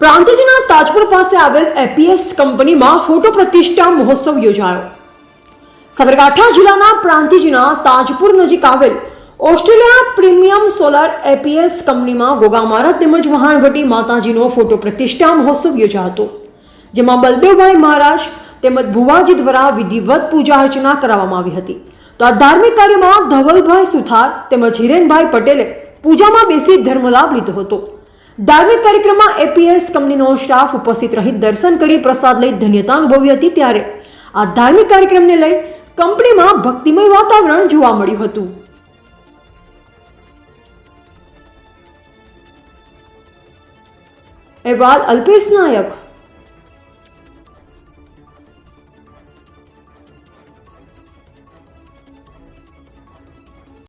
પ્રાંતિજના તાજપુર પાસે આવેલ એપીએસ કંપનીમાં ફોટો પ્રતિષ્ઠા મહોત્સવ યોજાયો. સાબરકાંઠા જિલ્લાના પ્રાંતિજના તાજપુર નજીક આવેલ ઓસ્ટ્રેલિયા પ્રીમિયમ સોલાર એપીએસ કંપનીમાં ગોગામારા તેમજ વહાણવટી માતાજીનો ફોટો પ્રતિષ્ઠા મહોત્સવ યોજાયો હતો. જેમાં બલદેવભાઈ મહારાજ તેમજ ભુવાજી દ્વારા વિધિવત પૂજા અર્ચના કરાવવામાં આવી હતી. તો આ ધાર્મિક કાર્યમાં ધવલભાઈ સુથાર તેમજ હિરેનભાઈ પટેલે પૂજામાં બેસી ધર્મલાભ લીધો હતો. ધાર્મિક કાર્યક્રમમાં એપીએસ કંપનીનો સ્ટાફ ઉપસ્થિત રહી દર્શન કરી પ્રસાદ લઈ ધન્યતા અનુભવી હતી ત્યારે. આ ધાર્મિક કાર્યક્રમને લઈ કંપનીમાં ભક્તિમય વાતાવરણ જોવા મળ્યું હતું. અહેવાલ અલ્પેશ નાયક.